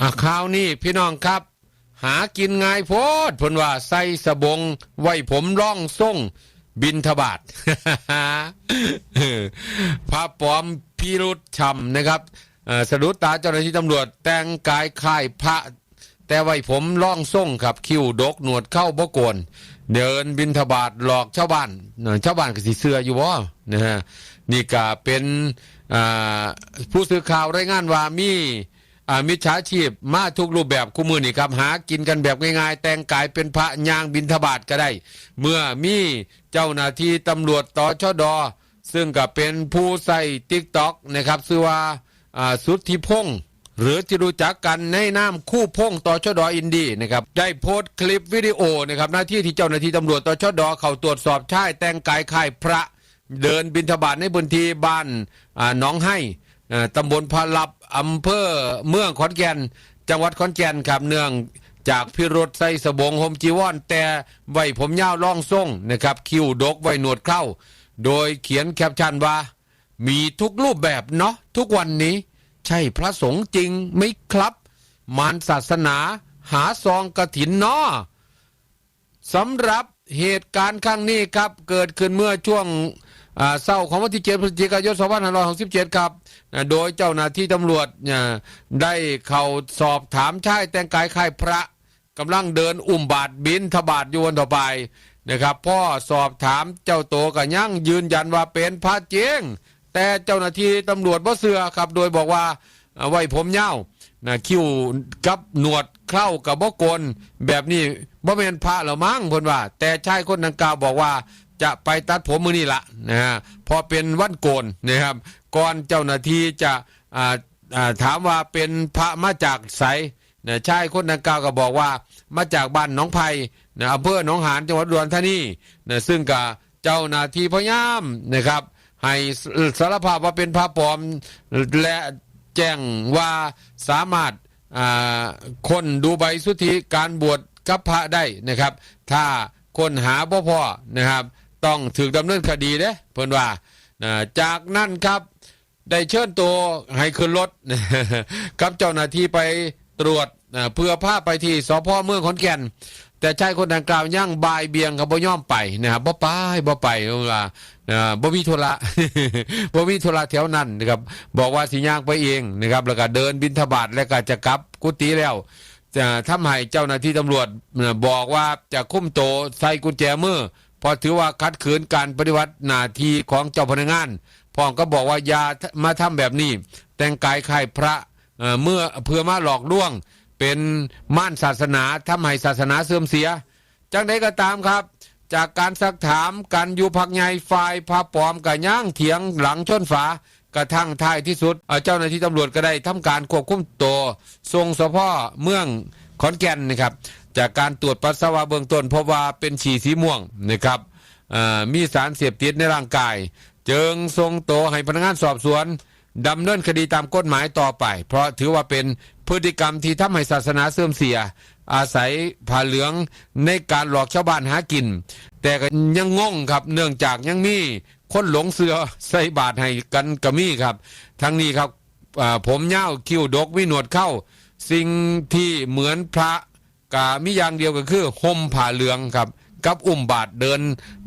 อะข่าวนี้พี่น้องครับ หากินง่ายโพดเพนว่าใส่สบง ไว้ผมร่องส่ง บินทบาทพระปลอมพิรุษชำนะครับสะดุดตาเจ้าหน้าที่ตำรวจ แต่งกายคล้ายพระ แต่ไว้ผมร่องส่งครับคิ้วดกหนวดเข้าบกวนเดินบินทบาทหลอกชาวบ้านชาวบ้านก็สิเสืออยู่บ่นะฮะนี่ก็เป็นผู้สื่อข่าวรายงานว่ามี มิจฉาชีพมาทุกรูปแบบคู่มือนี่ครับ หากินกันแบบง่ายๆ แต่งกายเป็นพระยางบินทบาทก็ได้ เมื่อมีเจ้าหน้าที่ตำรวจตอชดอซึ่งก็เป็นผู้ใส่ติ๊กต็อกนะครับชื่อว่าอ่าสุทธิพงศ์หรือที่รู้จักกันในนามคู่พงศ์ตชดออินดีนะครับได้โพสต์คลิปวิดีโอนะครับหน้าที่ที่เจ้าหน้าที่ตำรวจตอชดอเขาตรวจสอบชายแต่งกายคล้ายพระเดินบินทบาทในพื้นทีบ้านอ่าหน้องให้ ตำบลพาลับอำเภอเมืองขอนแก่น จังหวัดขอนแก่นครับเนื่องจากพิรถใส่สบงห่มจีวรแต่ไว้ผมยาวล่องทรงนะครับคิวดกไว้หนวดเข้า โดยเขียนแคปชั่นว่า มีทุกรูปแบบเนาะทุกวันนี้ ใช่พระสงฆ์จริงไหมครับ มารศาสนาหาซองกระถินเนาะสำหรับเหตุการณ์ครั้งนี้ครับ เกิดขึ้นเมื่อช่วง เศร้าของวันที่7พฤศจิกายน2567ครับอ่าโดยเจ้าหน้าที่ตำรวจเนี่ยได้เข้าสอบถามชายแต่งกายคล้ายพระกำลังเดินอุ้มบาทบินทบาทอยู่วันต่อไปนะครับพ่อสอบถามเจ้าโตกับยั่งยืนยันว่าเป็นพระเจงแต่เจ้าหน้าที่ตำรวจบ่เสือครับ โดยบอกว่าอ่าไว้ผมยาวนะคิ้วกับหนวดเข้ากับบ่โกนแบบนี้บ่เป็นพระหรอมั้งพนว่า แต่ชายคนดังกล่าวบอกว่า จะไปตัดผมมือนี่ละนะฮะพอเป็นวันโกนนะครับก่อนเจ้าหน้าที่จะอ่าถามว่าเป็นพระมาจากไสนะชายคนดังกล่าวก็บอกว่ามาจากบ้านหนองไผ่นะอำเภอหนองหานจังหวัดอุดรธานีนะซึ่งกับเจ้าหน้าที่พยายามนะครับ ให้สารภาพว่าเป็นพระปลอมและแจ้งว่าสามารถอ่าคนดูใบสุทธิการบวชกับพระได้นะครับ ถ้าคนหาพ่อพ่อนะครับ ต้องถูกดำเนินคดีเด้เพิ่นว่าจากนั้นครับได้เชิญตัวให้ขึ้นรถกับเจ้าหน้าที่ไปตรวจเพื่อพาไปที่สพเมืองขอนแก่น แต่ชายคนดังกล่าวย่างบายเบียงครับบ่ยอมไปนะครับบ่ไปบ่ไปเพราะว่าบ่มีธุระบ่มีธุระแถวนั้นนะครับบอกว่าสิย่างไปเองนะครับแล้วก็เดินบินทบาทแล้วก็จะกลับกุฏิแล้วจะทำให้เจ้าหน้าที่ตำรวจบอกว่าจะคุ้มโตใส่กุญแจมือ พอถือว่าคัดขืนการปฏิบัติหน้าที่ของเจ้าพนักงานพ่องก็บอกว่าอย่ามาทำแบบนี้ แต่งกายคล้ายพระเเมื่อเพื่อมาหลอกลวง เป็นม่านศาสนาทำให้ศาสนาเสื่อมเสีย จังใดก็ตามครับ จากการซักถามกันอยู่พักใหญ่ฝ่ายพระปลอมกับย่างเถียงหลังชนฝากระทั่งท้ายที่สุดเอ่อเจ้าหน้าที่ตำรวจก็ได้ทำการควบคุมตัวส่งสพเมืองขอนแก่นนะครับ จากการตรวจปัสสาวะเบื้องต้นพบว่าเป็นฉี่สีม่วงนะครับมีสารเสพติดในร่างกาย จึงส่งโตให้พนักงานสอบสวนดำเนินคดีตามกฎหมายต่อไป เพราะถือว่าเป็นพฤติกรรมที่ทำให้ศาสนาเสื่อมเสีย อาศัยผ้าเหลืองในการหลอกชาวบ้านหากิน แต่ก็ยังงงครับเนื่องจากยังมีคนหลงเสือใส่บาทให้กันกระมี่ครับ ทั้งนี้ครับผมเย้าคิ้วดกวิหนวดเข้า สิ่งที่เหมือนพระ กามีอย่างเดียวก็คือห่มผ้าเหลืองครับ กับอุ้มบาทเดิน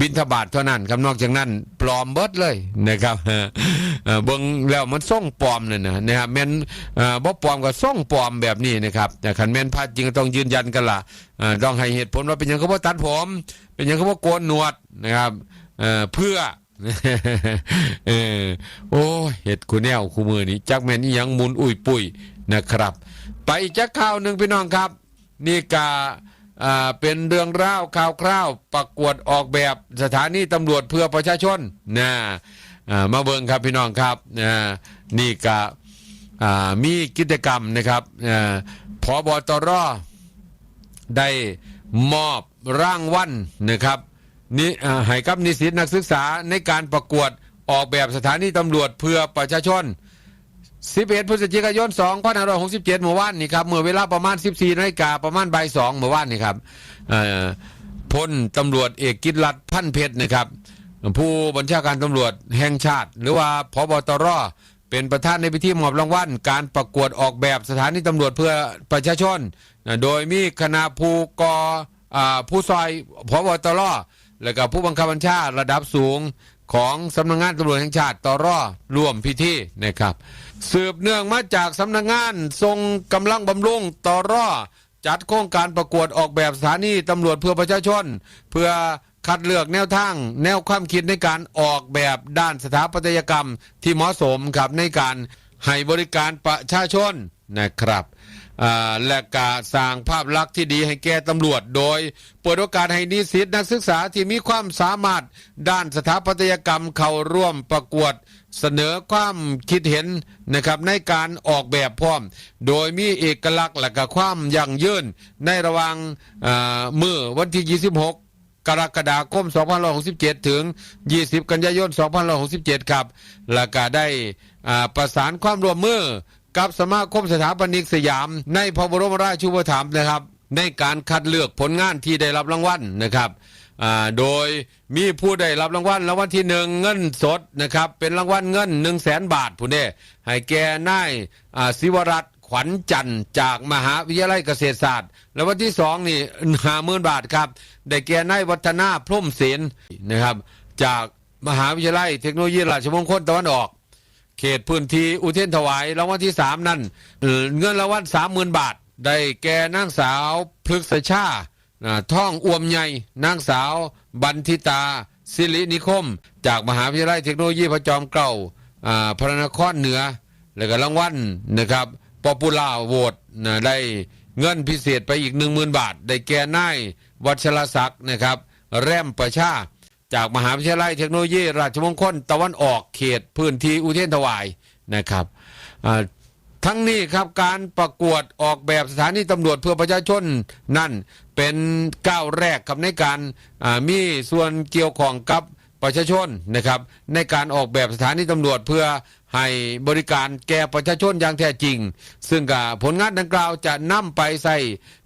บินทบาทเท่านั้นครับนอกจากนั้น ปลอมเบิดเลยนะครับเออเบิ่งแล้วมันส่งปลอมเลยนะนะครับแม่นอ่อบ่ปลอมก็ส่งปลอมแบบนี้นะครับแต่คันแม่นพระจริงก็ต้องยืนยันกันละอ่อต้องให้เหตุผลว่าเป็นยังเขาบ่ตัดผม เป็นยังเขาบ่โกนหนวดนะครับเอ่อเพื่อเออโอ้เห็ดคูแนวคูมือนี้จักแม่นอีหยังหมุนอุ้ยปุ้ยนะครับ ไปอีกจักข่าวหนึ่งพี่น้องครับ นี่กาเป็นเรื่องราวข่าวคราวประกวดออกแบบสถานีตำรวจเพื่อประชาชนนะมาเบิ่งครับพี่น้องครับน,นี่กามีกิจกรรมนะครับอ่าพบตรได้มอบร่างวัลนะครับนี่อ่าให้กับนิสิตนักศึกษาในการประกวดออกแบบสถานีตำรวจเพื่อประชาชน 11พฤศจิกายน2567เมื่อวานนี่ครับเมื่อเวลาประมาณ 14นาฬิกาประมาณบ่าย2เมื่อวานนี่ครับพลตำรวจเอกกิตรัตพันเพชรนะครับ ผู้บัญชาการตำรวจแห่งชาติ หรือว่าพบตรเป็นประธานในพิธีมอบรางวัลการประกวดออกแบบสถานีตำรวจเพื่อประชาชนนะโดยมีคณะผู้กออ่าผู้ซอยพบตรและก็ผู้บังคับบัญชาระดับสูง ของสำนักงานตำรวจแห่งชาติตรอร่วมพิธีนะครับ สืบเนื่องมาจากสำนักงานทรงกำลังบำรุงตรอจัดโครงการประกวดออกแบบสถานีตำรวจเพื่อประชาชน เพื่อคัดเลือกแนวทาง แนวความคิดในการออกแบบด้านสถาปัตยกรรมที่เหมาะสมครับในการให้บริการประชาชนนะครับ และกาสร้างภาพลักษณ์ที่ดีให้แก่ตำรวจ โดยเปิดโอกาสให้นิสิตนักศึกษาที่มีความสามารถด้านสถาปัตยกรรมเข้าร่วมประกวดเสนอความคิดเห็นนะครับในการออกแบบพร้อม โดยมีเอกลักษณ์และก็ความยั่งยืนในระหว่างมือวันที่ 26 กรกฎาคม 2567 ถึง 20 กันยายน 2567 ครับ และก็ได้ประสานความร่วมมือ กับสมาคมสถาปนิกสยาม ในพระบรมราชูปถัมภ์นะครับ ในการคัดเลือกผลงานที่ได้รับรางวัลนะครับโดยมีผู้ได้รับรางวัลรางวัลที่หนึ่งเงินสดนะครับเป็นรางวัลเงิน1 0 0 0 0แสนบาทผู้นี้ให้แก่นายอ่าศิวรัตนขวัญจันทร์จากมหาวิทยาลัยเกษตรศาสตร์และวันที่สองนี่ห้าหมื่นบาทครับได้แก่นายวัฒนาพรมเสนนะครับจากมหาวิทยาลัยเทคโนโลยีราชมงคลตะวันออก เขตพื้นที่อุเทนถวายรางวัลที่สามนั่นเงินรางวัลสามหมื่นบาท ได้แก่นางสาวพฤกษชาท่องอวมใหญ่นางสาว บันทิตา สิรินิคม จากมหาวิทยาลัยเทคโนโลยีพระจอมเกล้าพระนครเหนือ แล้วก็รางวัลนะครับปอปูล่าโหวตได้เงินพิเศษไปอีก 1 0,000 บาท ได้แก่นายวัชรศักดิ์นะครับ แรมประชา จากมหาวิทยาลัยเทคโนโลยี ราชมงคลตะวันออกเขตพื้นที่อุเทนถวายนะครับทั้งนี้ครับการประกวดออกแบบสถานีตำรวจเพื่อประชาชนนั่นเป็นก้าวแรกครับในการมีส่วนเกี่ยวข้องกับประชาชนนะครับ ในการออกแบบสถานีตำรวจเพื่อให้บริการแก่ประชาชนอย่างแท้จริง ซึ่งกผลงานดังกล่าวจะนำไปใส่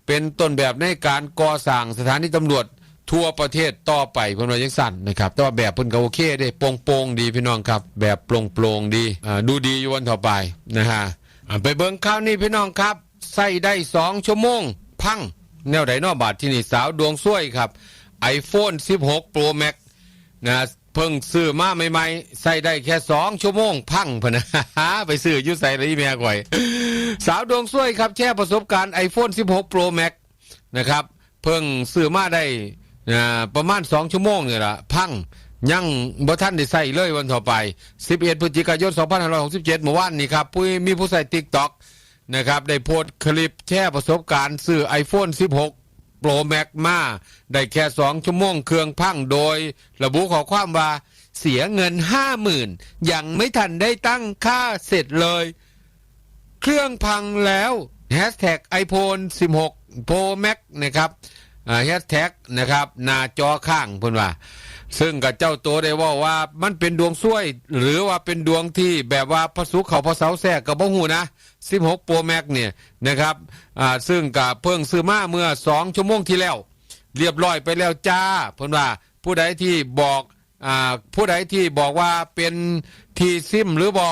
เป็นต้นแบบในการก่อสร้างสถานีตำรวจ ทั่วประเทศต่อไปเพิ่นว่าจังสั่นนะครับแต่ว่าแบบเพิ่นก็โอเคเด้โปร่งโปร่งๆดีพี่น้องครับ แบบโปร่งโปร่งๆดีอ่าดูดีอยู่วันต่อไปนะฮะอ่าไปเบิ่งข่าวนี้พี่น้องครับใส่ได้2ชั่วโมง พังแนวใดนอบาทที่นี่สาวดวงซ้วยครับ iPhone 16 Pro Max นะเพิ่งซื้อมาใหม่ๆใส่ได้แค่ 2 ชั่วโมง พังพะนะไปซื้ออยุ่ใส่เลยแม่ก่อย สาวดวงซ้วยครับ แชร์ประสบการณ์ iPhone 16 Pro Max นะครับ เพิ่งซื้อมาได้ อ่าประมาณ2ชั่วโมงเนี่ยละพังยังบ่ท่านได้ใส่เลยวันต่อไป 11พฤศจิกายน 2567เมื่อวานนี้ครับผู้มีผู้ใส่ TikTok นะครับได้โพสต์คลิปแชร์ประสบการณ์ซื้อ iPhone 16 Pro Max มาได้แค่ 2 ชั่วโมงเครื่องพังโดย ระบุข้อความว่าเสียเงิน 50,000 ยังไม่ทันได้ตั้งค่าเสร็จเลย เครื่องพังแล้วแฮชแท็ก iPhone 16 Pro Max นะครับ แฮชแท็กนะครับหน้าจอข้างเพิ่นว่าซึ่งกับเจ้าตัวได้ว่าว่ามันเป็นดวงซ้วย หรือว่าเป็นดวงที่แบบว่าพระสุขเขาพระเสาแทรกกับบ่หูนะ 16 Pro Max เนี่ยนะครับอ่าซึ่งกับเพิ่งซื้อมาเมื่อ 2 ชั่วโมงที่แล้ว เรียบร้อยไปแล้วจ้าเพิ่นว่าผู้ใดที่บอกอ่าผู้ใดที่บอกว่าเป็นทีซิมหรือบอ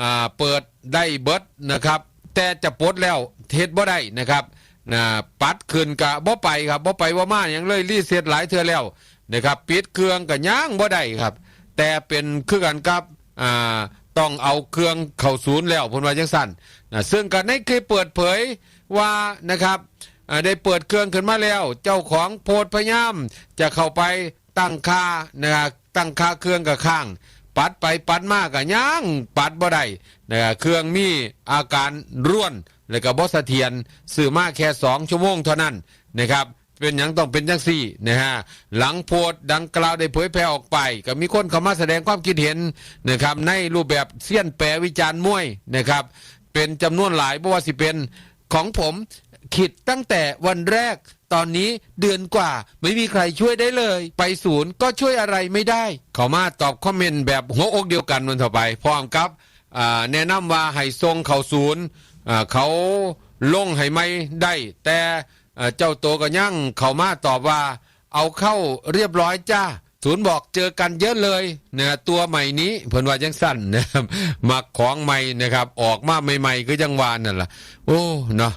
อ่าเปิดได้เบิร์ดนะครับ แต่จะปลดแล้วเทศบ่ได้นะครับ นะปัดคืนกะบ่ไปครับบ่ไปว่ามาอย่างเลยรีเซ็ตหลายเทื่อแล้วนะครับปิดเครื่องกะย่างบ่ได้ครับ แต่เป็นคือกันกับอ่าต้องเอาเครื่องเข้าศูนย์แล้วพิ่นว่าจังซั่นนะซึ่งกันในคลิปเปิดเผยว่านะครับได้เปิดเครื่องขึ้นมาแล้ว เจ้าของโพสต์พยายามจะเข้าไปตั้งค่านะครับตั้งค่าเครื่องกับข้าง ปัดไปปัดมากกับย่างปัดบ่ได้นะครับเครื่องมีอาการร่วน แล้วก็บ่เสถียรสื่อมากแค่2ชั่วโมงเท่านั้นนะครับเป็นอย่างต้องเป็นจังสี่นะฮะหลังโพสดังกล่าวได้เผยแพร่ออกไป ก็มีคนเข้ามาแสดงความคิดเห็นนะครับในรูปแบบเสี้ยนแปรวิจารณ์มวยนะครับเป็นจำนวนหลายบ่ว่าสิเป็นของผมขิดตั้งแต่วันแรกตอนนี้เดือนกว่าไม่มีใครช่วยได้เลย ไปศูนย์ก็ช่วยอะไรไม่ได้ เขามาตอบคอมเมนต์แบบหัวอกเดียวกันวันต่อไปพร้อมกับแนะนำว่าให้ทรงเขาศูนย์ เขาลงให้ไม่ได้ แต่เจ้าตัวก็ยั่งเขามาตอบว่าเอาเข้าเรียบร้อยจ้าศูนย์บอกเจอกันเยอะเลยนะตัวใหม่นี้เพิ่นว่ายังสั้นนะครับมักของใหม่นะครับ ออกมาใหม่ๆก็ยังวานนั่นล่ะ โอ้เนาะ